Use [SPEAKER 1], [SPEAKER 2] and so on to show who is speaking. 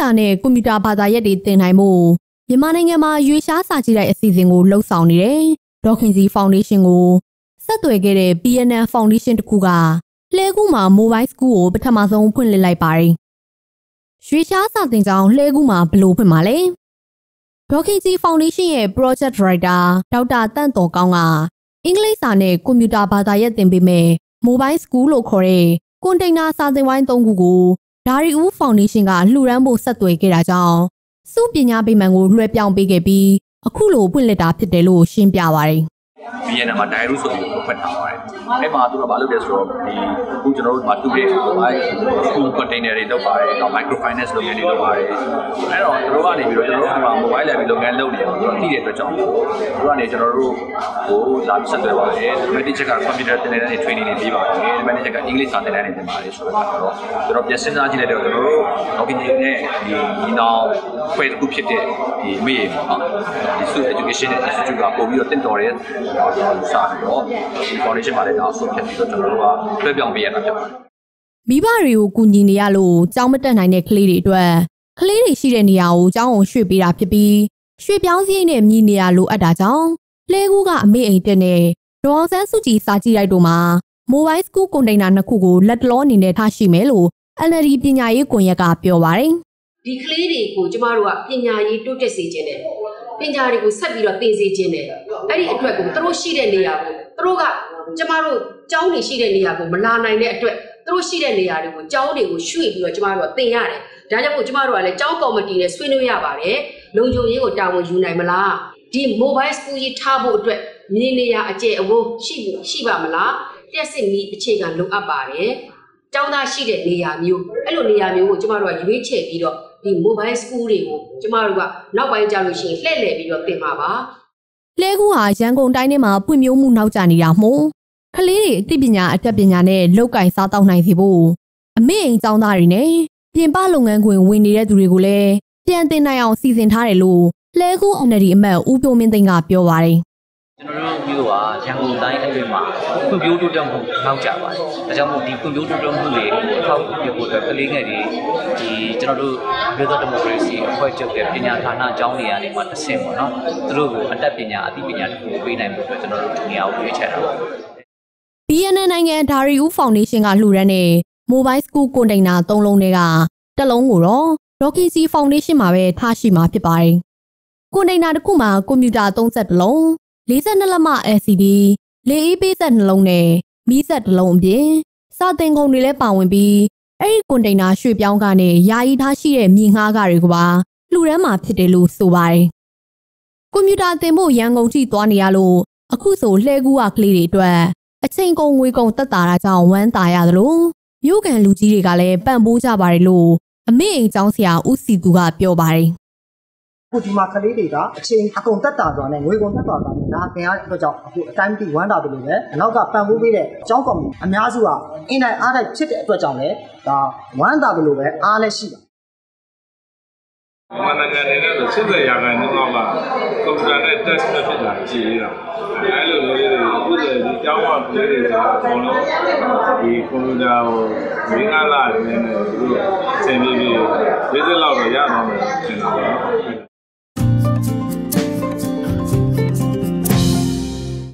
[SPEAKER 1] စာနဲ့ကွန်ပျူတာဘာသာရပ်တွေသင်နိုင်မှုမြန်မာနိုင်ငံမှာရွေးရှားစာကြည့်တဲ့အစီအစဉ်ကိုလှုပ်ဆောင်နေတယ်။ဒေါခင်စီဖောင်ဒေးရှင်းကိုဆက်သွယ်ခဲ့တဲ့ PNN Foundation တခုကလှဲကူးမှာ Mobile School ကိုပထမဆုံးဖွင့်လှစ်လိုက်ပါတယ်။ရွေးရှားစာသင်ကျောင်းလှဲကူးမှာဘယ်လိုဖွင့်မှာလဲ။ဒေါခင်စီဖောင်ဒေးရှင်းရဲ့ Project Director ဒေါက်တာတန့်တော်ကောင်းကအင်္ဂလိပ်စာနဲ့ကွန်ပျူတာဘာသာရပ်သင်ပေးမယ် Mobile School လို့ခေါ်တဲ့ကွန်တိန်နာစာသင်ဝိုင်း၃ခုကို ဒါရီဦးဖောင်ဒေးရှင်းကလှူဒန်းဖို့ဆက်သွယ်ခဲ့တာကြောင့်စုပညာပေးမှန်ကိုလွှဲပြောင်းပေးခဲ့ပြီးအခုလိုဖွင့်လှစ်တာဖြစ်တယ်လို့ရှင်းပြပါရယ်။
[SPEAKER 2] VN မှာ diary ဆိုပြီးဖွင့်ထားပါတယ်။အဲ့မှာသူကဘာလုပ်လဲဆိုတော့ဒီအခုကျွန်တော်တို့မှာတူတယ် mobile school container တွေလုပ်ပါတယ်။နောက် microfinance လုပ်ငန်းတွေလုပ်ပါတယ်။အဲ့တော့သူတို့ကနေပြီးတော့ကျွန်တော်တို့က mobile library လုပ်ငန်းလုပ်နေအောင်သူတို့သိတဲ့အတွက်ကြောင့်သူတို့ကနေကျွန်တော်တို့ဟိုလာပြီးဆက်သွယ်ပါတယ်။ဒီမဲ့တစ်ချက်က computer သင်တန်းတွေ training တွေပေးပါတယ်။ဒီမဲ့တစ်ချက်က English စာသင်တန်းတွေသင်ပါတယ်ဆိုတော့ကျွန်တော်ပြန်စဉ်းစားကြည့်လိုက်တော့ကျွန်တော်တို့ login နဲ့ဒီဒီနောက်ဖွဲ့တစ်ခုဖြစ်တဲ့ဒီမေးပေါ့နော်။ဒီ School Education Institute ကပို့ပြီးတော့တင့်တော်တဲ့စပြီးတော့ဒီ foundation မှာလည်းဒါဆွတ်ဖြစ်ပြီးတော့ကျွန်တော်တို့ကလွှဲပြောင်းပေးရတာဖြစ်ပါတယ်
[SPEAKER 1] မိဘတွေကိုကူညီနေရလို့ကြောင်းမတက်နိုင်တဲ့ကလေးတွေအတွက်ကလေးတွေရှိတဲ့နေရာကိုကြောင်းအောင်ရွှေ့ပေးတာဖြစ်ပြီးရွှေ့ပြောင်းစည်းနဲ့မြည်နေရလို့အပ်တာကြောင့်လဲကူးကအမေအိမ်တက်နဲ့ဒေါ်ဆန်းစုကြည်စာကြည့်လိုက်တော့မှာ mobile school container နှစ်ခုကိုလက်တလောအနေနဲ့ထားရှိမယ်လို့ NLD ပညာရေးကွန်ရက်ကပြောပါတယ်
[SPEAKER 3] ဒီကလေးတွေကိုကျမတို့ကပညာရေးတိုးတက်စေခြင်းတယ်ပညာတွေကိုဆက်ပြီးတော့သင်စေခြင်းတယ် အဲ့ဒီအတွက်ကိုသူတို့ရှိတဲ့နေရာကိုသူတို့ကကျမတို့ကျောင်းတွေရှိတဲ့နေရာကိုမလာနိုင်တဲ့အတွက်သူတို့ရှိတဲ့နေရာတွေကိုကျောင်းတွေကိုရွှေ့ပြီးတော့ကျမတို့ကသင်ရတယ်ဒါကြောင့်မို့ကျမတို့ကလည်းကျောင်းကော်မတီနဲ့ဆွေးနွေးရပါတယ်လုံခြုံရေးကိုတာဝန်ယူနိုင်မလားဒီ mobile school ကြီးထားဖို့အတွက်မြေနေရာအကျယ်အဝန်းရှိရှိပါမလားတက်စစ်မီအခြေခံလိုအပ်ပါတယ်ကျောင်းသားရှိတဲ့နေရာမျိုးအဲ့လိုနေရာမျိုးကိုကျမတို့ကရွေးချယ်ပြီးတော့ဒီ mobile school တွေကိုကျမတို့ကနောက်ပိုင်းကျလို့ရှိရင်လှည့်လည်ပြီးတော့သင်ပါပါ
[SPEAKER 1] လဲကူဟာရန်ကုန်တိုင်းထဲမှာပွင့်မျိုးမှုနောက်ကျနေတာမို့ကလေးတွေအသိပညာအတတ်ပညာနဲ့လောက်ကင်စားတောက်နိုင်စီဖို့အမေအိမ်ကျောင်းသားတွေနဲ့ပြင်ပလုပ်ငန်းခွင်ဝင်နေတဲ့သူတွေကိုလည်းပြန်တင်နိုင်အောင်စီစဉ်ထားတယ်လို့လဲကူ NLD အမတ်ဦးပြိုးမင်းသိန်းကပြောပါတယ်
[SPEAKER 4] ကျွန်တော်တို့မျိုးကရန်ကုန်တိုင်းအတွင်းမှာဖွံ့ဖြိုးတိုးတက်မှုနောက်ကျပါတယ်။ဒါကြောင့်မို့ဒီဖွံ့ဖြိုးတိုးတက်မှုတွေအထောက်အကူပြုဖို့အတွက်ကလေးငယ်တွေဒီကျွန်တော်တို့မြို့တော်ဒီမိုကရေစီအဖွဲ့ချုပ်ရဲ့ပညာဌာနအကြောင်းတွေကနေမှတစ်ဆင့်ပေါ့နော်။သူတို့ကိုအတတ်ပညာအသိပညာတွေကိုပေးနိုင်ဖို့အတွက်ကျွန်တော်တို့ဒီနေရာကိုရွေးချယ်တာပါ။
[SPEAKER 1] BNN နိုင်ငံဒါရီဦးဖောင်ဒေးရှင်းကလှူဒန်းတဲ့ Mobile School Container ၃လုံးတွေကတစ်လုံးကိုတော့ Rocky C Foundation မှာပဲထားရှိမှာဖြစ်ပါတယ်။ကွန်တိန်နာတစ်ခုမှာကွန်ပျူတာ32လုံး 42လက်မ LCD လေအေးပေးဆက်နှလုံးနဲ့မီးဆက်တစ်လုံးအပြင်စာသင်ကုန်တွေလည်းပါဝင်ပြီးအဲ့ဒီကွန်တိန်နာရွှေ့ပြောင်းကနေယာယီထားရှိတဲ့မြေငှားကတွေကပါလှူဒန်းမှာဖြစ်တယ်လို့ဆိုပါတယ်။ကွန်ပျူတာသင်ဖို့ရန်ကုန်ထိသွားနေရလို့အခုဆိုလှဲကူးကကလေးတွေအတွက်အချိန်ကုန်ငွေကုန်တက်တာတာကြောင့်ဝမ်းသာရသလိုမြို့ကန်လူကြီးတွေကလည်းပံ့ပိုးကြပါတယ်လို့အမေအိမ်ကျောင်းဆရာဦးစီသူကပြောပါတယ်
[SPEAKER 5] ခုဒီမှာကလေးတွေကအချိန်အကုန်တက်တာဆိုတာနဲ့ငွေကုန်တက်တာဆိုတာနဲ့ဒါသင်ရတဲ့အတွက်ကြောင့်အခုအတိုင်းတိဝမ်းတာတယ်လို့ပဲနောက်ကပံ့ပိုးပေးတဲ့အကြောင်းကော်မတီအများစုကအင်းတိုင်းအားတိုင်းဖြစ်တဲ့အတွက်ကြောင့်လည်းဒါဝမ်းတာတယ်လို့ပဲအားလည်းရှိပါ
[SPEAKER 6] မြန်မာနိုင်ငံနေနဲ့ဆို80ရာခိုင်နှုန်းလောက်ကကွန်ပျူတာနဲ့ test နဲ့ဖြစ်တာရှိသေးတာအဲလိုမျိုးတွေအခုဆိုဒီကျောင်းမှာပြည်တွေဆိုတာအကုန်လုံးဒီကွန်ပျူတာကိုမင်းကားလာနေနေသူတို့အချိန်ကြီးကြီး၄၀လောက်တော့ရတော့မယ်ထင်တာပါ